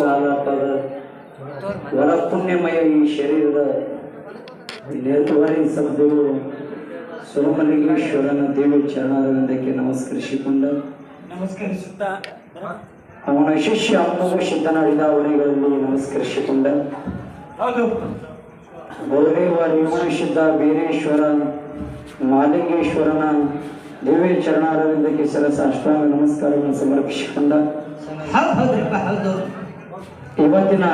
ಹಾಲಾಟದ ವರ ಪುಣ್ಯಮಯ ಈ ಶರೀರದ ನೇತುವರಿ ಸದ್ಗುರು ಸೋಮಲಿಂಗೇಶ್ವರನ ದೇವಿ ಚರಣಾರವಿಂದಕ್ಕೆ ನಮಸ್ಕರಿಸಿಕೊಂಡ ನಮಸ್ಕರಿಸುತ್ತಾ ಅವನ ಶಿಷ್ಯ ಅಮ್ಮಗ ಸಿದ್ಧನಾಡಿದ ಅವನಿಗಳಲ್ಲಿ ನಮಸ್ಕರಿಸಿಕೊಂಡ. ಹೌದು. ಗುರುದೇವ ರೇವಣಸಿದ್ಧ ಬೀರೇಶ್ವರ ಮಾಲಿಂಗೇಶ್ವರನ ದೇವಿ ಚರಣಾರವಿಂದಕ್ಕೆ ಸರಸ ಅಷ್ಟಾಂಗ ನಮಸ್ಕಾರವನ್ನು ಸಮರ್ಪಿಸಿಕೊಂಡ. ಹೌದು. ಇವತ್ತಿನ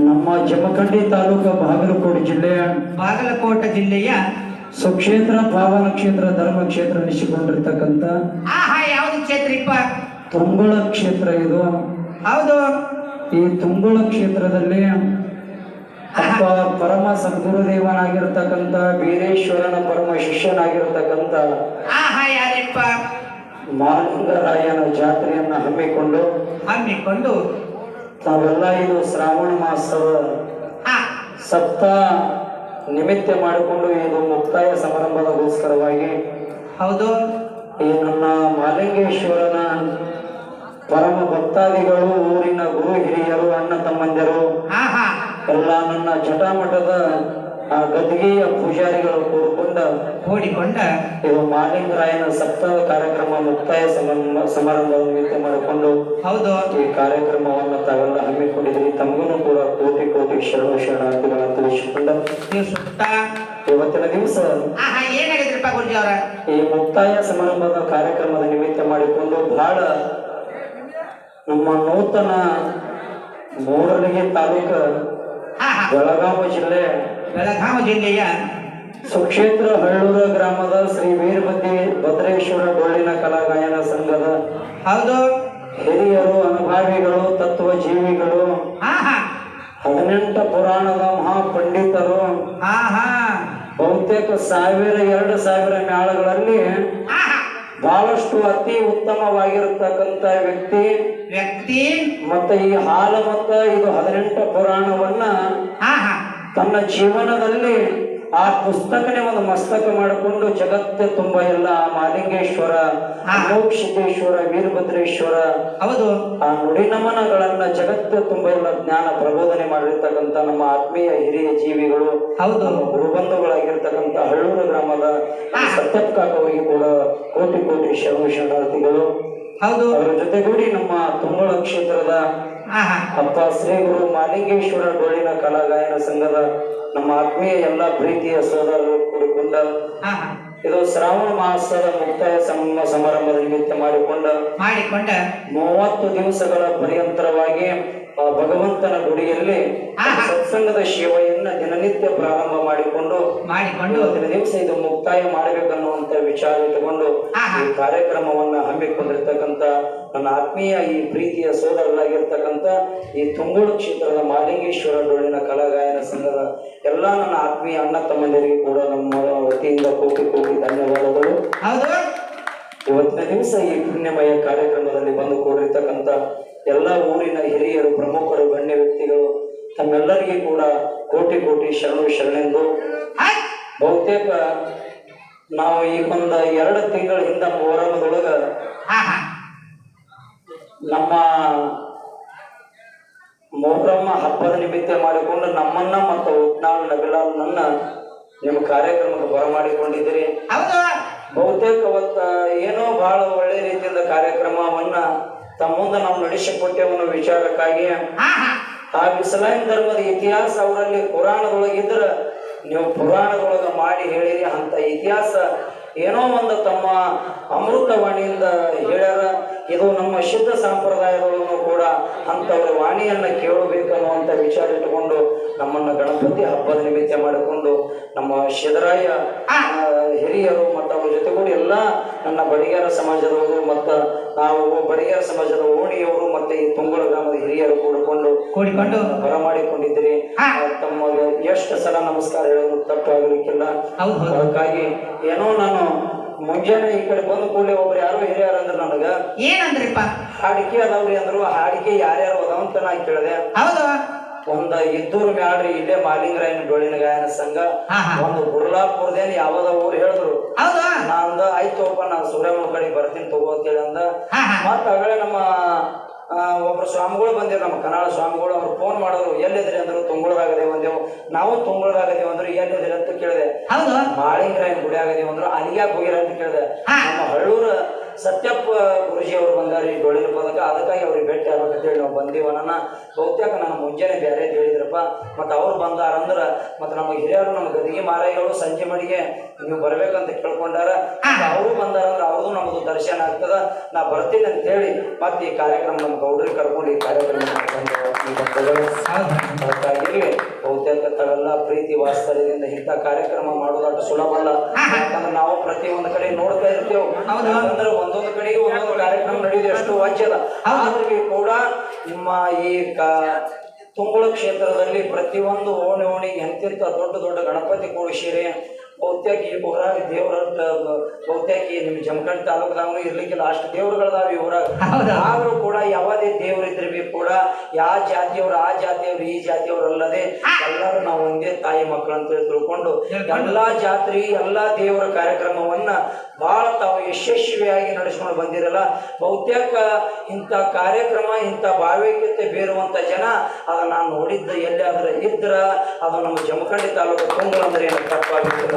ನಮ್ಮ ಜಮಖಂಡಿ ತಾಲೂಕು ಬಾಗಲಕೋಟೆ ಜಿಲ್ಲೆಯ ಬಾಗಲಕೋಟೆ ಜಿಲ್ಲೆಯ ಸುಕ್ಷೇತ್ರ ಪಾವನ ಕ್ಷೇತ್ರ ಧರ್ಮ ಕ್ಷೇತ್ರ ನಿಶ್ಚಿಕೊಂಡಿರ್ತಕ್ಕಂಥ ಆಹಾ ಯಾವ್ದು ಕ್ಷೇತ್ರಪ್ಪ ತುಂಬುಳ ಕ್ಷೇತ್ರ ಇದು. ಹೌದು. ಈ ತುಂಗುಳ ಕ್ಷೇತ್ರದಲ್ಲಿ ಅಪ್ಪ ಪರಮ ಸದ್ಗುರುದೇವನಾಗಿರ್ತಕ್ಕಂಥ ವೀರೇಶ್ವರನ ಪರಮ ಶಿಷ್ಯನಾಗಿರ್ತಕ್ಕಂಥ ಯಾರಿಪ್ಪ ಜಾತ್ರೆಯನ್ನ ಹಮ್ಮಿಕೊಂಡು ಹಮ್ಮಿಕೊಂಡು ತಾವೆಲ್ಲ ಇದು ಶ್ರಾವಣ ಮಾಸದ ಸಪ್ತ ನಿಮಿತ್ತ ಮಾಡಿಕೊಂಡು ಇದು ಮುಕ್ತಾಯ ಸಮಾರಂಭದಗೋಸ್ಕರವಾಗಿ ಹೌದು. ಈ ನನ್ನ ಮಾಲಿಂಗೇಶ್ವರನ ಪರಮ ಭಕ್ತಾದಿಗಳು ಊರಿನ ಗುರು ಹಿರಿಯರು ಅಣ್ಣ ತಮ್ಮಂದಿರು ಎಲ್ಲ ನನ್ನ ಜಟಾಮಠದ ಆ ಗದ್ದಿಗೆಯ ಪೂಜಾರಿಗಳು ಕೂಡಿಕೊಂಡ ಓಡಿಕೊಂಡ ಇದು ಮಾಲಿಂಗರಾಯನ ಸಪ್ತಾಹ ಕಾರ್ಯಕ್ರಮ ಮುಕ್ತಾಯ ಸಮಾರಂಭ ನಿಮಿತ್ತ ಮಾಡಿಕೊಂಡು ಹೌದು. ಈ ಕಾರ್ಯಕ್ರಮವನ್ನು ತಾವೆಲ್ಲ ಹಮ್ಮಿಕೊಂಡಿದ್ರಿ ತಮಗೂ ಕೂಡ ಕೋಟಿ ಕೋಟಿ ಶರಣ ಶರಣಾರ್ಥಿಗಳನ್ನು ತಿಳಿಸಿಕೊಂಡ. ಇವತ್ತಿನ ದಿವಸ ಈ ಮುಕ್ತಾಯ ಸಮಾರಂಭದ ಕಾರ್ಯಕ್ರಮದ ನಿಮಿತ್ತ ಮಾಡಿಕೊಂಡು ಬಹಳ ನಮ್ಮ ನೂತನ ಮೂರನಿಗೆ ತಾಲೂಕ ಬೆಳಗಾವಿ ಜಿಲ್ಲೆ ಬೆಳಗಾವಿ ಜಿಲ್ಲೆಯ ಸುಕ್ಷೇತ್ರ ಹಳ್ಳೂರ ಗ್ರಾಮದ ಶ್ರೀ ವೀರಭದ್ರಿ ಭದ್ರೇಶ್ವರ ಡೋಳಿನ ಕಲಾ ಗಾಯನ ಸಂಘದ ಹೌದು. ಹಿರಿಯರು ಅನುಭಾವಿಗಳು ತತ್ವ ಜೀವಿಗಳು ಆಹಾ. ಹದಿನೆಂಟು ಪುರಾಣದ ಮಹಾಪಂಡಿತರು ಬಹುತೇಕ ಸಾವಿರ ಎರಡು ಸಾವಿರ ಮೇಳಗಳಲ್ಲಿ ಆಹಾ. ಬಹಳಷ್ಟು ಅತಿ ಉತ್ತಮವಾಗಿರತಕ್ಕಂತ ವ್ಯಕ್ತಿ ವ್ಯಕ್ತಿ. ಮತ್ತೆ ಈ ಹಾಲ ಮತ್ತ ಇದು ಹದಿನೆಂಟು ಪುರಾಣವನ್ನ ತನ್ನ ಜೀವನದಲ್ಲಿ ಆ ಪುಸ್ತಕನೇ ಒಂದು ಮಸ್ತಕ ಮಾಡಿಕೊಂಡು ಜಗತ್ತ ತುಂಬ ಎಲ್ಲ ಆ ಮಾಲಿಂಗೇಶ್ವರ. ಮೋಕ್ಷಿತೇಶ್ವರ ವೀರಭದ್ರೇಶ್ವರ ಹೌದು. ಆ ನುಡಿ ನಮನಗಳನ್ನ ಜಗತ್ತು ತುಂಬ ಎಲ್ಲ ಜ್ಞಾನ ಪ್ರಬೋಧನೆ ಮಾಡಿರ್ತಕ್ಕಂಥ ನಮ್ಮ ಆತ್ಮೀಯ ಹಿರಿಯ ಜೀವಿಗಳು ಹೌದು. ನಮ್ಮ ಗುರುಬಂಧುಗಳಾಗಿರ್ತಕ್ಕಂಥ ಹಳ್ಳೂರು ಗ್ರಾಮದ ಸತ್ಯಪ್ಪ ಕಾಕವರಿಗೆ ಕೂಡ ಕೋಟಿ ಕೋಟಿ ಶರಣ ಶರಣಾರ್ಥಿಗಳು. ಹೌದು. ಅವರ ಜೊತೆಗೂಡಿ ನಮ್ಮ ತುಂಗಳ ಕ್ಷೇತ್ರದ ಅಪ್ಪ ಶ್ರೀ ಗುರು ಮಾಲಿಕೇಶ್ವರ ಡೋಳಿನ ಕಲಾಗಾಯನ ಸಂಘದ ನಮ್ಮ ಆತ್ಮೀಯ ಎಲ್ಲ ಪ್ರೀತಿಯ ಸೋದರರು ಕೂಡಿಕೊಂಡ ಇದು ಶ್ರಾವಣ ಮಾಸದ ಮುಕ್ತಾಯ ಸಮ ಸಮಾರಂಭದ ನಿಮಿತ್ತ ಮಾಡಿಕೊಂಡ ಮಾಡಿಕೊಂಡ ಮೂವತ್ತು ದಿವಸಗಳ ಪರ್ಯಂತರವಾಗಿ ಭಗವಂತನ ಗುಡಿಯಲ್ಲಿ ಸತ್ಸಂಗದ ಸತ್ಸಂಗದ ಸೇವೆಯನ್ನ ದಿನನಿತ್ಯ ಪ್ರಾರಂಭ ಮಾಡಿಕೊಂಡು ಮಾಡಿಕೊಂಡು ದಿವಸ ಇದು ಮುಕ್ತಾಯ ಮಾಡಬೇಕನ್ನುವಂತ ವಿಚಾರ ಇಟ್ಟುಕೊಂಡು ಈ ಕಾರ್ಯಕ್ರಮವನ್ನ ಹಮ್ಮಿಕೊಂಡಿರ್ತಕ್ಕಂತ ನನ್ನ ಆತ್ಮೀಯ ಈ ಪ್ರೀತಿಯ ಸೋದರರಾಗಿರ್ತಕ್ಕಂಥ ಈ ತುಂಗೋಡು ಕ್ಷೇತ್ರದ ಮಾಲಿಂಗೇಶ್ವರ ಡೋಳಿನ ಕಲಾಗಾಯನ ಸಂಘದ ಎಲ್ಲ ನನ್ನ ಆತ್ಮೀಯ ಅಣ್ಣ ತಮ್ಮಂದಿರಿಗೆ ಕೂಡ ನಮ್ಮ ವತಿಯಿಂದ ಕೋಟಿ ಕೋಟಿ ಧನ್ಯವಾದಗಳು. ಇವತ್ತಿನ ದಿವಸ ಈ ಪುಣ್ಯಮಯ ಕಾರ್ಯಕ್ರಮದಲ್ಲಿ ಬಂದು ಕೂಡಿರ್ತಕ್ಕಂಥ ಎಲ್ಲ ಊರಿನ ಹಿರಿಯರು ಪ್ರಮುಖರು ಗಣ್ಯ ವ್ಯಕ್ತಿಗಳು ತಮ್ಮೆಲ್ಲರಿಗೆ ಕೂಡ ಕೋಟಿ ಕೋಟಿ ಶರಣು ಶರಣೆಂದು. ಬಹುತೇಕ ನಾವು ಈಗ ಒಂದು ಎರಡು ತಿಂಗಳ ಹಿಂದ ಮೊಹರಮದೊಳಗ ನಮ್ಮ ಮೊಹರಮ್ಮ ಹಬ್ಬದ ನಿಮಿತ್ತ ಮಾಡಿಕೊಂಡು ನಮ್ಮನ್ನ ಮತ್ತು ಉತ್ನಾಳ್ ನಬಿಲಾಲ್ನನ್ನ ನಿಮ್ಮ ಕಾರ್ಯಕ್ರಮಕ್ಕೆ ಬರಮಾಡಿಕೊಂಡಿದ್ದೀರಿ ಬಹುತೇಕ ಅವತ್ತ ಏನೋ ಬಹಳ ಒಳ್ಳೆ ರೀತಿಯಿಂದ ಕಾರ್ಯಕ್ರಮವನ್ನ ತಮ್ಮ ಮುಂದೆ ನಾವು ನಡೆಸಿಕೊಟ್ಟೆ ಅನ್ನೋ ವಿಚಾರಕ್ಕಾಗಿ ಆ ಇಸ್ಲಾಂ ಧರ್ಮದ ಇತಿಹಾಸ ಅವರಲ್ಲಿ ಪುರಾಣದೊಳಗಿದ್ರ ನೀವು ಪುರಾಣದೊಳಗ ಮಾಡಿ ಹೇಳಿರಿ ಅಂತ ಇತಿಹಾಸ ಏನೋ ಒಂದು ತಮ್ಮ ಅಮೃತವಾಣಿಯಿಂದ ಹೇಳ್ಯಾರ, ಇದು ನಮ್ಮ ಶುದ್ಧ ಸಂಪ್ರದಾಯದೊಳಗೂ ಕೂಡ ಅಂಥವ್ರ ವಾಣಿಯನ್ನ ಕೇಳಬೇಕನ್ನುವಂಥ ವಿಚಾರ ಇಟ್ಟುಕೊಂಡು ನಮ್ಮನ್ನ ಗಣಪತಿ ಹಬ್ಬದ ನಿಮಿತ್ತ ಮಾಡಿಕೊಂಡು ನಮ್ಮ ಶಿದರಾಯ ಹಿರಿಯರು ನನ್ನ ಬಡಿಗಾರ ಸಮಾಜದವರು ಮತ್ತು ನಾವು ಬಡಿಗಾರ ಸಮಾಜದ ಓಣಿಯವರು ಮತ್ತೆ ಈ ತುಂಗಳ ಗ್ರಾಮದ ಹಿರಿಯರು ಕೂಡಿಕೊಂಡು ಕೂಡಿಕೊಂಡು ಬರಮಾಡಿಕೊಂಡಿದ್ದೀರಿ. ತಮ್ಮ ತಮಗೆ ಎಷ್ಟು ಸಲ ನಮಸ್ಕಾರ ಹೇಳೋದು ತಪ್ಪಾಗಲಿಕ್ಕಿಲ್ಲ ಅದಕ್ಕಾಗಿ ಏನೋ ನಾನು ಮುಂಜಾನೆ ಈ ಕಡೆ ಬಂದ ಕೂಡಲೇ ಒಬ್ರು ಯಾರೋ ಹಿರಿಯರು ಅಂದ್ರೆ ನನಗ. ಏನಂದ್ರಿಪ್ಪ? ಹಾಡಿಕೆ ಅದಾವ್ರಿ ಅಂದ್ರು. ಹಾಡಿಕೆ ಯಾರ್ಯಾರು ಅದಾವಂತ ನಾ ಕೇಳಿದೆ. ಹೌದು. ಒಂದ ಇದ್ದೂರು ಮ್ಯಾಡ್ರಿ ಇಲ್ಲೇ ಮಾಲಿಂಗರಾಯನ ಡೊಳ್ಳಿನ ಗಾಯನ ಸಂಘ. ಒಂದು ಗುರುಲಾಪುರದೇನ್ ಯಾವ್ದ ಊರು ಹೇಳಿದ್ರು. ನಾಂದ ಆಯ್ತುಪ್ಪ ನಾ ಸೂರ್ಯಮ್ಮ ಕಡೆ ಬರ್ತೀನಿ ತಗೋ ಅಂತೇಳಿ ಅಂದ. ಮತ್ತ ಆಗಲೇ ನಮ್ಮ ಒಬ್ರು ಸ್ವಾಮಿಗಳು ಬಂದಿರು ನಮ್ಮ ಕನ್ನಡ ಸ್ವಾಮಿಗಳು. ಅವ್ರು ಫೋನ್ ಮಾಡಿದ್ರು ಎಲ್ಲಿದ್ರಿ? ಅಂದ್ರು ತುಂಗುಳದಾಗದೇವು ಅಂದೇವು ನಾವು ತುಂಗುಳದಾಗದೇವು ಅಂದ್ರು ಎಲ್ಲಿದ್ರಿ? ಅಂತ ಕೇಳಿದೆ. ಮಾಳಿಂಗರಾಯನ ಗುಡಿ ಆಗದೇವು ಅಂದ್ರು ಅಲ್ಲಿಗೆ ಹೋಗಿರ ಅಂತ ಕೇಳಿದೆ. ನಮ್ಮ ಹಳ್ಳೂರ ಸತ್ಯಪ್ಪ ಗುರುಜಿ ಅವರು ಬಂದಾರಿ ಡೊಳ್ಳಿನ ಪದಕ. ಅದಕ್ಕಾಗಿ ಅವ್ರಿಗೆ ಭೇಟಿ ಆಗ್ಬೇಕಂತೇಳಿ ನಾವು ಬಂದೀವಿ. ನನ್ನ ಬಹುತೇಕ ನಾನು ಮುಂಜಾನೆ ಬೇರೆ ಹೇಳಿದ್ರಪ್ಪ. ಮತ್ತು ಅವ್ರು ಬಂದಾರಂದ್ರ ಮತ್ತು ನಮ್ಮ ಹಿರಿಯರು ನಮ್ಮ ಗದಿಗೆ ಮಾರಾಯಿಗಳು ಸಂಜೆ ಮಡಿಗೆ ನೀವು ಬರಬೇಕಂತ ಕೇಳ್ಕೊಂಡಾರ. ಅವರು ಬಂದಾರಂದ್ರೆ ಅವ್ರದ್ದು ನಮ್ಮದು ದರ್ಶನ ಆಗ್ತದ. ನಾ ಬರ್ತೀನಿ ಅಂತ ಹೇಳಿ ಮತ್ತೆ ಈ ಕಾರ್ಯಕ್ರಮ ನಮ್ಮ ಗೌಡ್ರಿಗೆ ಕರ್ಕೊಂಡು ಈ ಕಾರ್ಯಕ್ರಮ ಅದಕ್ಕಾಗಿರ್ಲಿ ತಾವೆಲ್ಲ ಪ್ರೀತಿ ವಾಸ್ತವ್ಯದಿಂದ ಇಂಥ ಕಾರ್ಯಕ್ರಮ ಮಾಡೋದಷ್ಟು ಸುಲಭ ಅಲ್ಲ. ಯಾಕಂದ್ರೆ ನಾವು ಪ್ರತಿ ಒಂದು ಕಡೆ ನೋಡ್ತಾ ಇರ್ತೇವೆ. ಅಂದ್ರೆ ಒಂದೊಂದು ಕಡೆಗೆ ಒಂದೊಂದು ಕಾರ್ಯಕ್ರಮ ನಡೆಯುವುದು ಎಷ್ಟು ವಾಚ್ಯದ ಆದ್ರೂ ಕೂಡ ನಿಮ್ಮ ಈ ಕಾ ತುಂಬುಳ ಕ್ಷೇತ್ರದಲ್ಲಿ ಪ್ರತಿಯೊಂದು ಓಣಿ ಓಣಿಗೆ ಎಂತಿಂತ ದೊಡ್ಡ ದೊಡ್ಡ ಗಣಪತಿ ಕೂಡಿಸಿರಿ ಬಹುತೇಕ ಈ ಊರಾಗ ದೇವರ ಬಹುತೇಕ ಈ ನಿಮ್ಮ ಜಮಖಂಡಿ ತಾಲೂಕದಾಗ ಇರ್ಲಿಕ್ಕಿಲ್ಲ. ಅಷ್ಟು ದೇವ್ರುಗಳದಾವ ಈ ಊರಾಗ. ಆದ್ರೂ ಕೂಡ ಯಾವುದೇ ದೇವ್ರಿದ್ರೆ ಬಿ ಕೂಡ ಯಾವ ಜಾತಿಯವ್ರು ಆ ಜಾತಿಯವ್ರು ಈ ಜಾತಿಯವರು ಅಲ್ಲದೆ ಎಲ್ಲರೂ ನಾವು ಒಂದೇ ತಾಯಿ ಮಕ್ಕಳು ಅಂತೇಳಿ ತಿಳ್ಕೊಂಡು ಎಲ್ಲಾ ಜಾತ್ರಿ ಎಲ್ಲಾ ದೇವರ ಕಾರ್ಯಕ್ರಮವನ್ನ ಬಹಳ ತಾವು ಯಶಸ್ವಿಯಾಗಿ ನಡೆಸ್ಕೊಂಡು ಬಂದಿರಲ್ಲ. ಬಹುತೇಕ ಇಂಥ ಕಾರ್ಯಕ್ರಮ ಇಂಥ ಭಾವೈಕ್ಯತೆ ಬೇರುವಂತ ಜನ ಅದನ್ನ ನಾನು ನೋಡಿದ್ದ ಎಲ್ಲಿಯಾದ್ರೆ ಇದ್ರ ಅದು ನಮ್ಮ ಜಮಖಂಡಿ ತಾಲೂಕು ತುಂಗಲ್ ಅಂದ್ರೆ ಏನಕ್ಕೆ ತಪ್ಪಾಗಿಲ್ಲ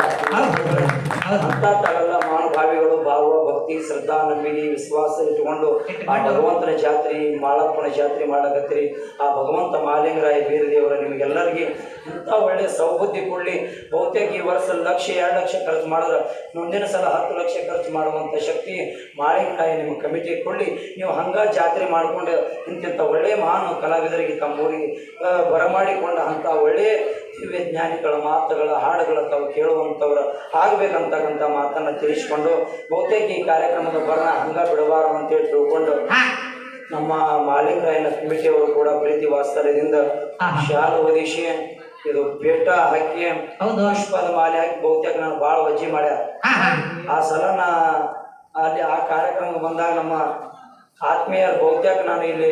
ಅಂತ ತಗಲ್ಲ ಮಹಾನುಭಾವಿಗಳು ಭಾವ, ಭಕ್ತಿ ಶ್ರದ್ಧಾ ನಂಬಿಕೆ ವಿಶ್ವಾಸ ಇಟ್ಟುಕೊಂಡು ಆ ಭಗವಂತನ ಜಾತ್ರೆ, ಮಾಳಪ್ಪನ ಜಾತ್ರೆ ಮಾಡಕತ್ತಿರಿ. ಆ ಭಗವಂತ ಮಾಲಿಂಗರಾಯ ಬೀರದೇವರ ನಿಮಗೆಲ್ಲರಿಗೆ ಇಂಥ ಒಳ್ಳೆ ಸೌಬುದ್ಧಿ ಕೊಡಲಿ. ಬಹುತೇಕ ಈ ವರ್ಷ ಲಕ್ಷ, ಎರಡು ಲಕ್ಷ ಖರ್ಚು ಮಾಡಿದ್ರೆ ಮುಂದಿನ ಸಲ ಹತ್ತು ಲಕ್ಷ ಖರ್ಚು ಮಾಡುವಂಥ ಶಕ್ತಿ ಮಾಳಿಂಗರಾಯ ನಿಮ್ಮ ಕಮಿಟಿ ಕೊಡಲಿ. ನೀವು ಹಂಗೆ ಜಾತ್ರೆ ಮಾಡಿಕೊಂಡು ಇಂತಿಂಥ ಒಳ್ಳೆಯ ಮಹಾನ್ ಕಲಾವಿದರಿಗೆ ತಮ್ಮೂರಿಗೆ ಬರಮಾಡಿಕೊಂಡ ಅಂಥ ಒಳ್ಳೆಯ ದಿವ್ಯ ಜ್ಞಾನಿಗಳ ಮಾತುಗಳ ಹಾಡುಗಳ ತಾವು ಕೇಳುವಂಥವ್ರು ಆಗ್ಬೇಕಂತಕ್ಕಂಥ ಮಾತನ್ನು ತಿಳಿಸ್ಕೊಂಡು ಬಹುತೇಕ ಈ ಕಾರ್ಯಕ್ರಮದ ಬರಣ ಹಂಗ ಬಿಡಬಾರದು ಅಂತೇಳಿ ತಿಳ್ಕೊಂಡು ನಮ್ಮ ಮಾಲಿಂಗರಾಯನ ಕಮಿಟಿಯವರು ಕೂಡ ಪ್ರೀತಿ ವಾತ್ಸಲ್ಯದಿಂದ. ಶಾಲು ಒದಿಸಿ ಇದು ಪೇಟ ಹಾಕಿ ಪುಷ್ಪದ ಮಾಲೆ ಹಾಕಿ ಬಹುತೇಕ ನಾನು ಭಾಳ ವಜ್ಜಿ ಮಾಡ್ಯಾರ. ಆ ಸಲ ನಾ ಅಲ್ಲಿ ಆ ಕಾರ್ಯಕ್ರಮ ಬಂದಾಗ ನಮ್ಮ ಆತ್ಮೀಯರು ಬಹುತೇಕ ನಾನು ಇಲ್ಲಿ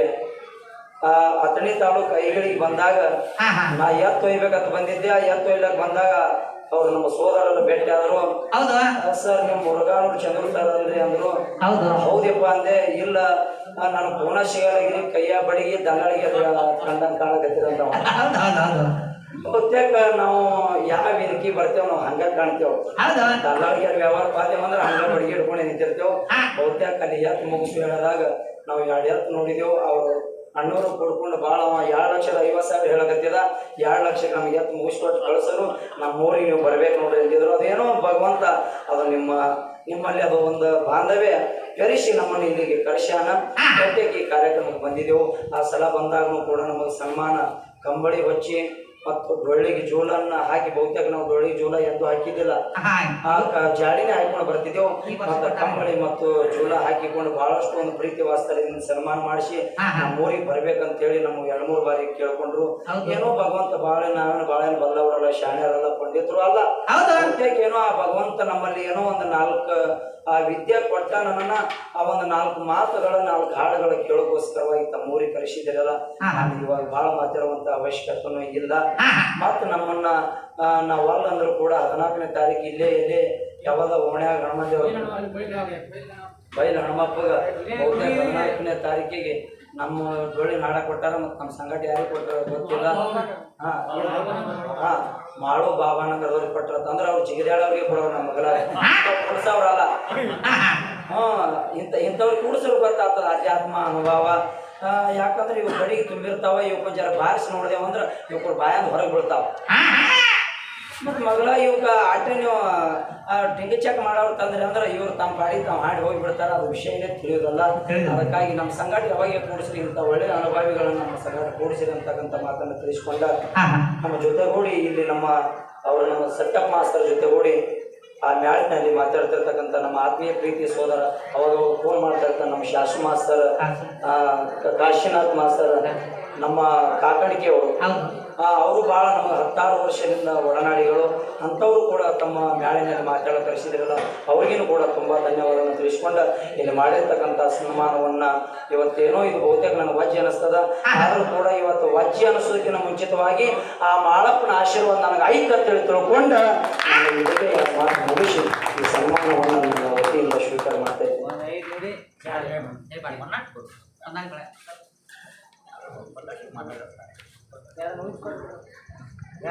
ಅಥಣಿ ತಾಲೂಕು ಐಗಳಿಗೆ ಬಂದಾಗ ನಾ ಎತ್ತು ಒಯ್ಬೇಕಂತ ಬಂದಿದ್ದೆ. ಆ ಎತ್ತು ಒಯ್ಲಕ್ ಬಂದಾಗ ಅವ್ರು ನಮ್ಮ ಸೋದರರು ಭೇಟಿ ಆದರು. ಹೌದು. ಸರ್ ನಿಮ್ ಮುರುಘಾನೂರು ಚಂದ್ರ ಸರ್ ಅಂದ್ರು ಹೌದು. ಹೌದಪ್ಪ ಅಂದೆ. ಇಲ್ಲ ನಾನು ಪೂರ್ಣ ಸಿಗಲಾಗಿರಿ ಕೈಯ ಬಡಿಗೆ ದಲ್ಲಾಳಿಗೆ ಕಂಡಂಗೆ ಕಾಣಕತ್ತಿರಂತ ಬಹುತೇಕ ನಾವು ಯಾವ ವೇದಿಕೆ ಬರ್ತೇವೆ ನಾವು ಹಂಗ ಕಾಣ್ತೇವೆ. ದಲ್ಲಾಳಿಗೆ ವ್ಯವಹಾರ ಪಾದ್ಯ ಅಂದ್ರೆ ಹಂಗ ಬಡಿಗೆ ಹಿಡ್ಕೊಂಡು ನಿಂತಿರ್ತೇವೆ. ಬಹುತೇಕ ಅಲ್ಲಿ ಎತ್ತು ಮುಗಿಸಿ ಹೇಳಿದಾಗ ನಾವು ಎರಡು ಎತ್ತು ನೋಡಿದೆವು. ಅವರು ಅಣ್ಣವರು ಕೊಡ್ಕೊಂಡು ಭಾಳ ಎರಡು ಲಕ್ಷದ ಐವತ್ತು ಸಾವಿರ ಹೇಳಕತ್ತಿದ. ಎರಡು ಲಕ್ಷಕ್ಕೆ ನಮ್ಗೆ ಎತ್ತು ಮುಗಿಸ್ಕೊಟ್ಟು ಕಳಿಸಲು ನಮ್ಮ ಊರಿಗೆ ನೀವು ಬರ್ಬೇಕು ನೋಡ್ರಿ ಅಂತಿದ್ರು. ಅದೇನೋ ಭಗವಂತ, ಅದು ನಿಮ್ಮ, ನಿಮ್ಮಲ್ಲಿ ಅದು ಒಂದು ಬಾಂಧವ್ಯ. ಕರೆಸಿ ನಮ್ಮನ್ನು ಇಲ್ಲಿಗೆ ಕರೆಸ್ಯಾನ ಪ್ರತ್ಯೇಕ ಕಾರ್ಯಕ್ರಮಕ್ಕೆ ಬಂದಿದ್ದೆವು. ಆ ಸಲ ಬಂದಾಗಲೂ ಕೂಡ ನಮಗೆ ಸನ್ಮಾನ, ಕಂಬಳಿ ಹೊಚ್ಚಿ ಮತ್ತು ಡೊಳ್ಳಿಗೆ ಜೋಲನ್ನ ಹಾಕಿ ಬಹುತೇಕ ನಾವು ಡೊಳ್ಳಿಗೆ ಜೋಲ ಎಂದು ಹಾಕಿದ್ದಿಲ್ಲ. ಜಾಡಿನೇ ಹಾಕೊಂಡು ಬರ್ತಿದ್ದೆವು. ಮತ್ತು ಕಂಬಳಿ ಮತ್ತು ಜೋಲ ಹಾಕಿಕೊಂಡು ಬಹಳಷ್ಟು ಒಂದು ಪ್ರೀತಿ ವಾಸ್ತವ್ಯದಿಂದ ಸನ್ಮಾನ ಮಾಡಿಸಿ ಹಾ, ಬರ್ಬೇಕಂತ ಹೇಳಿ ನಮ್ಮ ಎರಡು ಮೂರು ಬಾರಿ ಕೇಳ್ಕೊಂಡ್ರು. ಏನೋ ಭಗವಂತ ಬಹಳ ನಾವೇನು ಬಾಳೆನ ಬಲ್ಲವರಲ್ಲ ಶಾಣ್ಯರಲ್ಲ ಪಂಡಿತರು ಅಲ್ಲ. ಏನೋ ಆ ಭಗವಂತ ನಮ್ಮಲ್ಲಿ ಏನೋ ಒಂದು ನಾಲ್ಕು ಆ ವಿದ್ಯೆ ಕೊಟ್ಟ ನನ್ನ ಆ ಒಂದು ನಾಲ್ಕು ಮಾತುಗಳ ನಾಲ್ಕು ಹಾಡುಗಳ ಕೇಳೋಗೋಸ್ಕರವಾಗಿ ತಮ್ಮ ಊರಿಗೆ ಕರೆಸಿದಿರಲ್ಲ. ನಮ್ಗೆ ಇವಾಗ ಬಹಳ ಮಾತಾಡುವಂತ ಅವಶ್ಯಕತೆನೂ ಇಲ್ಲ ಮತ್ತು ನಮ್ಮನ್ನ ನಾವು ಅಲ್ಲ ಅಂದ್ರೂ ಕೂಡ ಹದಿನಾಲ್ಕನೇ ತಾರೀಕು ಇಲ್ಲೇ ಇಲ್ಲೇ ಯಾವಾಗ ಓಣ್ಯಾಗ ಹನುಮಂದೇವ್ರ ಬೈಲ ಹಣಮಪ್ಪಗ ಹದಿನಾಲ್ಕನೇ ತಾರೀಕಿಗೆ ನಮ್ಮ ಡೊಳ್ಳಿ ನಾಡ ಕೊಟ್ಟಾರ ಮತ್ತು ನಮ್ಮ ಸಂಗಟ ಯಾರು ಕೊಟ್ಟಾರ ಗೊತ್ತಿಲ್ಲ. ಹಾ ಹಾ. ಮಾಡೋ ಬಾಬಾನಗರದವ್ರಿಗೆ ಕೊಟ್ಟರು ಅಂದ್ರೆ ಅವ್ರು ಜಿಗಿದಾಡವ್ರಿಗೆ ಕೊಡೋರು ನಮ್ಮ ಮಗಳ. ಕೊಡ್ಸವ್ರಲ್ಲ ಹಾ ಇಂಥ ಇಂಥವ್ರಿಗೆ ಕೂಡಿಸಲು ಗೊತ್ತಾಗ್ತದ. ಅಧ್ಯಾತ್ಮ, ಅನುಭವ. ಯಾಕಂದ್ರೆ ಇವು ಬಡಿಗೆ ತುಂಬಿರ್ತಾವ ಇವಕ್ಕೆ ಜರ ಬಾರಿಸಿ ನೋಡಿದೆವು ಅಂದ್ರೆ ಇವಕ್ರು ಬಾಯಂದ ಹೊರಗೆ ಬೀಳ್ತಾವ. ಮತ್ತು ಮಗಳ ಇವಾಗ ಆಟ ನೀವು ಟಿಂಗಿ ಚೆಕ್ ಮಾಡೋರು ತಂದ್ರೆ ಅಂದ್ರೆ ಇವ್ರು ತಮ್ಮ ಪಾಡಿ ತಾವು ಹಾಡಿ ಹೋಗಿ ಬಿಡ್ತಾರೆ ಅದು ವಿಷಯನೇ ತಿಳಿಯೋದಲ್ಲ. ಅದಕ್ಕಾಗಿ ನಮ್ಮ ಸಂಘಟ ಯಾವಾಗ ಕೂಡಿಸ್ರಿ ಇಂಥ ಒಳ್ಳೆಯ ಅನುಭವಿಗಳನ್ನು ನಮ್ಮ ಸಂಘಟ ಕೂಡಿಸಿರಿ ಅಂತಕ್ಕಂಥ ಮಾತನ್ನು ತಿಳಿಸ್ಕೊಂಡ ನಮ್ಮ ಜೊತೆಗೂಡಿ ಇಲ್ಲಿ ನಮ್ಮ ಅವರು ನಮ್ಮ ಸೆಟಪ್ ಮಾಸ್ತರ್ ಜೊತೆಗೂಡಿ ಆ ಮ್ಯಾಟ್ನಲ್ಲಿ ಮಾತಾಡ್ತಿರ್ತಕ್ಕಂಥ ನಮ್ಮ ಆತ್ಮೀಯ ಪ್ರೀತಿ ಸೋದರ ಅವಾಗ ಫೋನ್ ಮಾಡ್ತಾ ಇರ್ತಾರೆ ನಮ್ಮ ಶಾಸ್ತ್ರ ಮಾಸ್ತರ್ ಕಾಶಿನಾಥ್ ಮಾಸ್ತರ್ ನಮ್ಮ ಕಾಕಣಿಕೆ ಅವರು ಭಾಳ ನಮ್ಮ ಹತ್ತಾರು ವರ್ಷದಿಂದ ಒಡನಾಡಿಗಳು. ಅಂಥವರು ಕೂಡ ತಮ್ಮ ಮ್ಯಾಳಿನಲ್ಲಿ ಮಾತಾಡೋ ಕರೆಸಿದ್ರಲ್ಲ ಅವ್ರಿಗೂ ಕೂಡ ತುಂಬ ಧನ್ಯವಾದಗಳನ್ನು ತಿಳಿಸ್ಕೊಂಡು ಇಲ್ಲಿ ಮಾಡಿರ್ತಕ್ಕಂಥ ಸನ್ಮಾನವನ್ನು ಇವತ್ತೇನೋ ಇದು ಬಹುತೇಕ ನನಗೆ ವಜ್ಜೆ ಅನಿಸ್ತದ. ಆದರೂ ಕೂಡ ಇವತ್ತು ವಜ್ಜಿ ಅನಿಸೋದಕ್ಕಿಂತ ಮುಂಚಿತವಾಗಿ ಆ ಮಾಳಪ್ಪನ ಆಶೀರ್ವಾದ ನನಗೆ ಐತೆ ಅಂತೇಳಿ ತಿಳ್ಕೊಂಡು ಮುಗಿಸಿ ಈ ಸನ್ಮಾನವನ್ನು ನನ್ನ ವತಿಯಿಂದ ಸ್ವೀಕಾರ ಮಾಡ್ತಾ ಇದ್ದೀನಿ. Yeah, I'm.